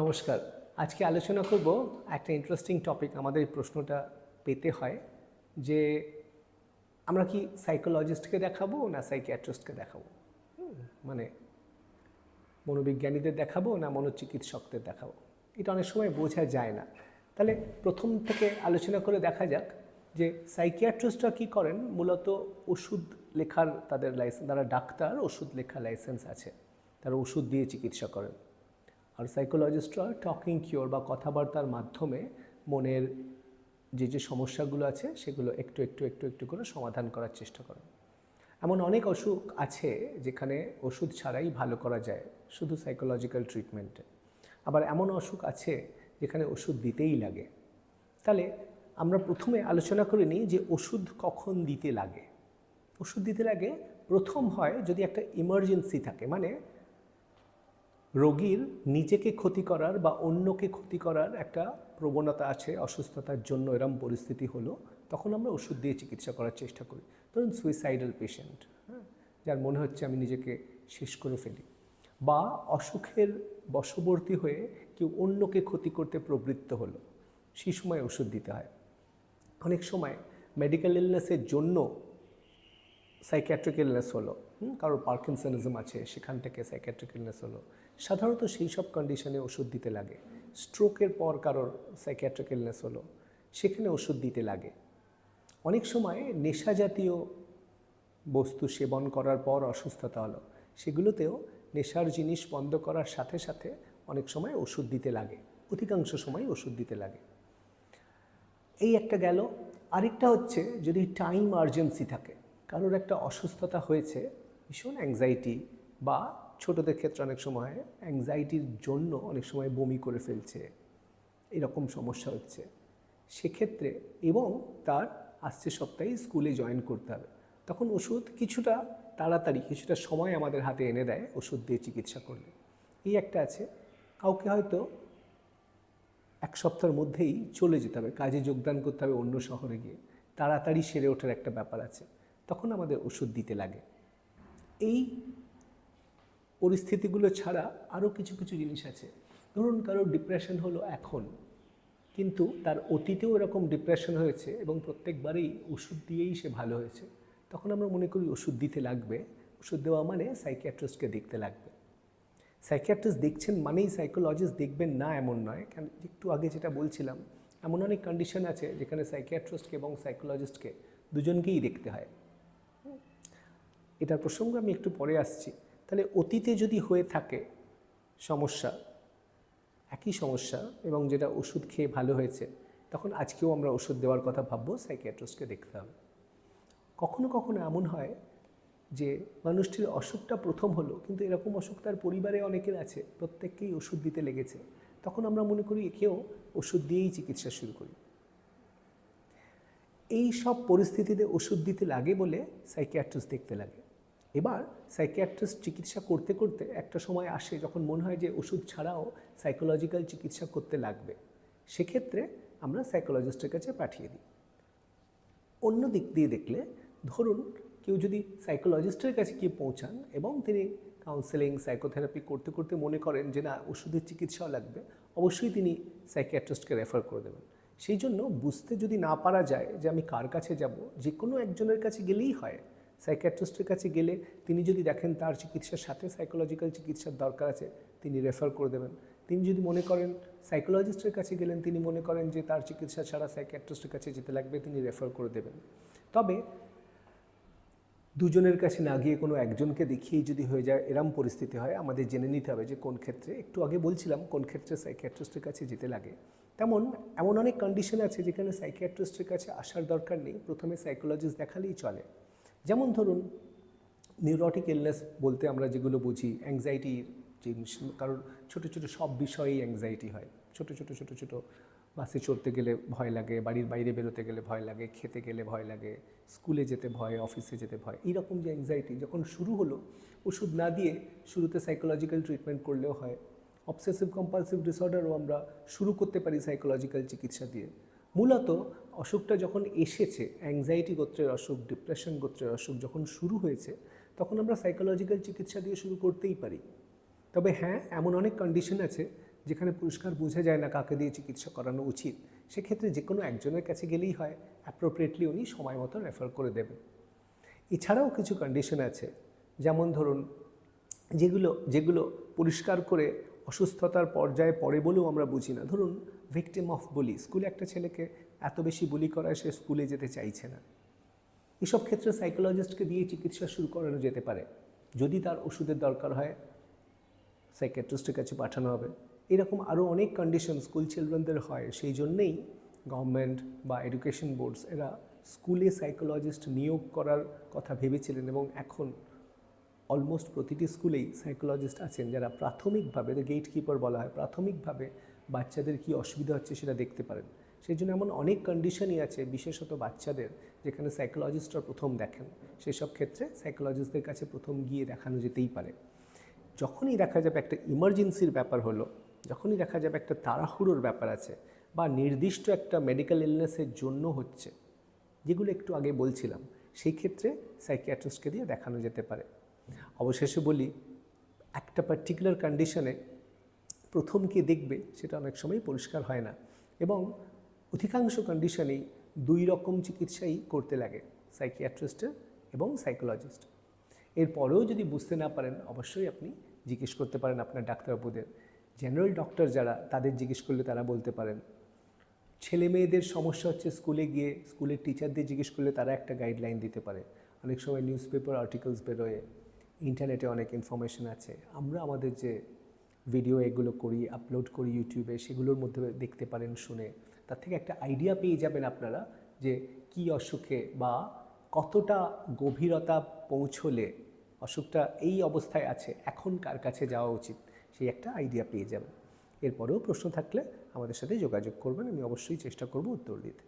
নমস্কার। আজকে আলোচনা করব একটা ইন্টারেস্টিং টপিক আমাদের এই প্রশ্নটা পেতে হয়, যে আমরা কি সাইকোলজিস্টকে দেখাবো না সাইকিয়াট্রিস্টকে দেখাবো? মানে মনোবিজ্ঞানীদের দেখাবো না মনোচিকিৎসকদের দেখাবো? এটা অনেক সময় বোঝা যায় না। তাহলে প্রথম থেকে আলোচনা করে দেখা যাক যে সাইকিয়াট্রিস্টরা কী করেন, মূলত ওষুধ লেখার তাদের লাইসেন্স তারা ডাক্তার, ওষুধ লেখার লাইসেন্স আছে, তারা ওষুধ দিয়ে চিকিৎসা করেন। আর সাইকোলজিস্টরা টকিং কিওর বা কথাবার্তার মাধ্যমে মনের যে যে সমস্যাগুলো আছে, সেগুলো একটু একটু একটু একটু করে সমাধান করার চেষ্টা করেন। এমন অনেক অসুখ আছে যেখানে ওষুধ ছাড়াই ভালো করা যায়, শুধু সাইকোলজিক্যাল ট্রিটমেন্টে আবার এমন অসুখ আছে যেখানে ওষুধ দিতেই লাগে। তাহলে আমরা প্রথমে আলোচনা করে নিই যে ওষুধ কখন দিতে লাগে। ওষুধ দিতে লাগে প্রথম হয় যদি একটা ইমার্জেন্সি থাকে মানে রোগীর নিজেকে ক্ষতি করার বা অন্যকে ক্ষতি করার একটা প্রবণতা আছে অসুস্থতার জন্য, এরম পরিস্থিতি হলো, তখন আমরা ওষুধ দিয়ে চিকিৎসা করার চেষ্টা করি। ধরুন সুইসাইডাল পেশেন্ট হ্যাঁ যার মনে হচ্ছে আমি নিজেকে শেষ করে ফেলি। বা অসুখের বশবর্তী হয়ে কেউ অন্যকে ক্ষতি করতে প্রবৃত্ত হলো, সেই সময় ওষুধ দিতে হয়। অনেক সময় মেডিকেল ইলনেসের জন্য সাইকিয়াট্রিক ইলনেস হলো কারোর পার্কিনসনিজম আছে, সেখান থেকে সাইকিয়াট্রিক ইলনেস হলো। সাধারণত সেই সব কন্ডিশনে ওষুধ দিতে লাগে। স্ট্রোকের পর কারোর সাইকিয়াট্রিক ইলনেস হলো, সেখানে ওষুধ দিতে লাগে। অনেক সময় নেশা জাতীয় বস্তু সেবন করার পর অসুস্থতা হলো, সেগুলোতেও নেশার জিনিস বন্ধ করার সাথে সাথে অনেক সময় ওষুধ দিতে লাগে, অধিকাংশ সময় ওষুধ দিতে লাগে। এই একটা গেল। আরেকটা হচ্ছে যদি টাইম আর্জেন্সি থাকে কারোর একটা অসুস্থতা হয়েছে, ভীষণ অ্যাংজাইটি বা ছোটদের ক্ষেত্রে অনেক সময় অ্যাংজাইটির জন্য অনেক সময় বমি করে ফেলছে, এরকম সমস্যা হচ্ছে। সেক্ষেত্রে এবং তার আসছে সপ্তাহে স্কুলে জয়েন করতে হবে। তখন ওষুধ কিছুটা তাড়াতাড়ি, কিছুটা সময় আমাদের হাতে এনে দেয় ওষুধ দিয়ে চিকিৎসা করলে। এই একটা আছে, কাউকে হয়তো এক সপ্তাহের মধ্যেই চলে যেতে হবে, কাজে যোগদান করতে হবে অন্য শহরে গিয়ে। তাড়াতাড়ি সেরে ওঠার একটা ব্যাপার আছে। তখন আমাদের ওষুধ দিতে লাগে। এই পরিস্থিতিগুলো ছাড়া আরও কিছু কিছু জিনিস আছে। ধরুন কারও ডিপ্রেশন হলো এখন, কিন্তু তার অতীতেও এরকম ডিপ্রেশন হয়েছে এবং প্রত্যেকবারেই ওষুধ দিয়েই সে ভালো হয়েছে। তখন আমরা মনে করি ওষুধ দিতে লাগবে। ওষুধ দেওয়া মানে সাইকিয়াট্রিস্টকে দেখতে লাগবে। সাইকিয়াট্রিস্ট দেখছেন মানেই সাইকোলজিস্ট দেখবেন না এমন নয়। কারণ একটু আগে যেটা বলছিলাম, এমন অনেক কন্ডিশন আছে যেখানে সাইকিয়াট্রিস্টকে এবং সাইকোলজিস্টকে দুজনকেই দেখতে হয়। এটার প্রসঙ্গ আমি একটু পরে আসছি। তাহলে অতীতে যদি হয়ে থাকে সমস্যা, একই সমস্যা এবং যেটা ওষুধ খেয়ে ভালো হয়েছে, তখন আজকেও আমরা ওষুধ দেওয়ার কথা ভাববো, সাইকিয়াট্রিস্টকে দেখতে হবে। কখনো কখনো এমন হয় যে মানুষটির অসুখটা প্রথম হলো, কিন্তু এরকম অসুখ তার পরিবারে অনেকের আছে, প্রত্যেককেই ওষুধ দিতে লেগেছে। তখন আমরা মনে করি একেও ওষুধ দিয়েই চিকিৎসা শুরু করি। এই সব পরিস্থিতিতে ওষুধ দিতে লাগে বলে সাইকিয়াট্রিস্ট দেখতে লাগে। এবার সাইকিয়াট্রিস্ট চিকিৎসা করতে করতে একটা সময় আসে যখন মনে হয় যে ওষুধ ছাড়াও সাইকোলজিক্যাল চিকিৎসা করতে লাগবে। সেক্ষেত্রে আমরা সাইকোলজিস্টের কাছে পাঠিয়ে দিই। অন্য দিক দিয়ে দেখলে ধরুন কেউ যদি সাইকোলজিস্টের কাছে গিয়ে পৌঁছান এবং তিনি কাউন্সেলিং সাইকোথেরাপি করতে করতে মনে করেন যে না, ওষুধের চিকিৎসাও লাগবে, অবশ্যই তিনি সাইকিয়াট্রিস্টকে রেফার করে দেবেন। সেই জন্য বুঝতে যদি না পারা যায় যে আমি কার কাছে যাব, যে কোনো একজনের কাছে গেলেই হয় সাইকিয়াট্রিস্টের কাছে গেলে তিনি যদি দেখেন তার চিকিৎসার সাথে সাইকোলজিক্যাল চিকিৎসার দরকার আছে, তিনি রেফার করে দেবেন। তিনি যদি মনে করেন সাইকোলজিস্টের কাছে গেলেন, তিনি মনে করেন যে তার চিকিৎসা ছাড়া সাইকিয়াট্রিস্টের কাছে যেতে লাগবে, তিনি রেফার করে দেবেন। তবে দুজনের কাছে না গিয়ে কোনো একজনকে দেখিয়েই যদি হয়ে যায়, এরম পরিস্থিতি হয়, আমাদের জেনে নিতে হবে যে কোন ক্ষেত্রে, একটু আগে বলছিলাম কোন ক্ষেত্রে সাইকিয়াট্রিস্টের কাছে যেতে লাগে। তেমন, এমন অনেক কন্ডিশন আছে যেখানে সাইকিয়াট্রিস্টের কাছে আসার দরকার নেই, প্রথমে সাইকোলজিস্ট দেখালেই চলে। যেমন ধরুন নিউরোটিক ইলনেস বলতে আমরা যেগুলো বুঝি অ্যাংজাইটির জিনিস কারণ ছোটো ছোটো সব বিষয়েই অ্যাংজাইটি হয়। ছোটো ছোটো ছোটো ছোটো বাসে চড়তে গেলে ভয় লাগে, বাড়ির বাইরে বেরোতে গেলে ভয় লাগে, খেতে গেলে ভয় লাগে স্কুলে যেতে ভয় অফিসে যেতে ভয়, এইরকম যে অ্যাংজাইটি যখন শুরু হলো, ওষুধ না দিয়ে শুরুতে সাইকোলজিক্যাল ট্রিটমেন্ট করলেও হয়। অবসেসিভ কম্পালসিভ ডিসঅর্ডারও আমরা শুরু করতে পারি সাইকোলজিক্যাল চিকিৎসা দিয়ে। মূলত অসুখটা যখন এসেছে অ্যাংজাইটি গোত্রের অসুখ ডিপ্রেশন গোত্রের অসুখ যখন শুরু হয়েছে, তখন আমরা সাইকোলজিক্যাল চিকিৎসা দিয়ে শুরু করতেই পারি। তবে হ্যাঁ এমন অনেক কন্ডিশন আছে যেখানে পরিষ্কার বোঝা যায় না কাকে দিয়ে চিকিৎসা করানো উচিত। সেক্ষেত্রে যে কোনো একজনের কাছে গেলেই হয় অ্যাপ্রোপ্রিয়েটলি উনি সময় মতো রেফার করে দেবেন। এছাড়াও কিছু কন্ডিশন আছে, যেমন ধরুন, যেগুলো যেগুলো পরিষ্কার করে অসুস্থতার পর্যায়ে পড়ে বলেও আমরা বুঝি না। ধরুন ভিকটিম অফ বলি স্কুলে একটা ছেলেকে এত বেশি বুলি করায় সে স্কুলে যেতে চাইছে না। এসব ক্ষেত্রে সাইকোলজিস্টকে দিয়ে চিকিৎসা শুরু করানো যেতে পারে। যদি তার ওষুধের দরকার হয় সাইকিয়াট্রিস্টের কাছে পাঠানো হবে। এরকম আরও অনেক কন্ডিশন স্কুল চিলড্রেনদের হয়। সেই জন্যেই গভর্নমেন্ট বা এডুকেশন বোর্ডস এরা স্কুলে সাইকোলজিস্ট নিয়োগ করার কথা ভেবেছিলেন এবং এখন অলমোস্ট প্রতিটি স্কুলেই সাইকোলজিস্ট আছেন। যারা প্রাথমিকভাবে গেট কিপার বলা হয়, প্রাথমিকভাবে বাচ্চাদের কি অসুবিধা হচ্ছে সেটা দেখতে পারেন। সেই জন্য এমন অনেক কন্ডিশনই আছে, বিশেষত বাচ্চাদের, যেখানে সাইকোলজিস্টরা প্রথম দেখেন। সেসব ক্ষেত্রে সাইকোলজিস্টদের কাছে প্রথম গিয়ে দেখানো যেতেই পারে। যখনই দেখা যাবে একটা ইমার্জেন্সির ব্যাপার হলো, যখনই দেখা যাবে একটা তাড়াহুড়োর ব্যাপার আছে, বা নির্দিষ্ট একটা মেডিকেল ইলনেসের জন্য হচ্ছে, যেগুলো একটু আগে বলছিলাম, সেই ক্ষেত্রে সাইকিয়াট্রিস্টকে দিয়ে দেখানো যেতে পারে। অবশেষে বলি, একটা পার্টিকুলার কন্ডিশনে প্রথম কে দেখবে সেটা অনেক সময় পরিষ্কার হয় না। এবং অধিকাংশ কন্ডিশনেই দুই রকম চিকিৎসাই করতে লাগে সাইকিয়াট্রিস্টের এবং সাইকোলজিস্ট এরপরেও যদি বুঝতে না পারেন, অবশ্যই আপনি জিজ্ঞেস করতে পারেন আপনার ডাক্তারবাবুদের। জেনারেল ডক্টর যারা, তাদের জিজ্ঞেস করলে তারা বলতে পারেন। ছেলে মেয়েদের সমস্যা হচ্ছে স্কুলে গিয়ে স্কুলের টিচারদের জিজ্ঞেস করলে তারা একটা গাইডলাইন দিতে পারে। অনেক সময় নিউজ পেপার আর্টিকেলস বেরোয় ইন্টারনেটে অনেক ইনফরমেশন আছে। আমরা আমাদের যে ভিডিও এগুলো করি আপলোড করি ইউটিউবে সেগুলোর মধ্যে দেখতে পারেন, শুনে। তার থেকে একটা আইডিয়া পেয়ে যাবেন আপনারা যে কি অসুখে বা কতটা গভীরতা পৌঁছলে অসুখটা এই অবস্থায় আছে, এখন কার কাছে যাওয়া উচিত, সেই একটা আইডিয়া পেয়ে যাবেন। এরপরেও প্রশ্ন থাকলে আমাদের সাথে যোগাযোগ করবেন, আমি অবশ্যই চেষ্টা করব উত্তর দিতে।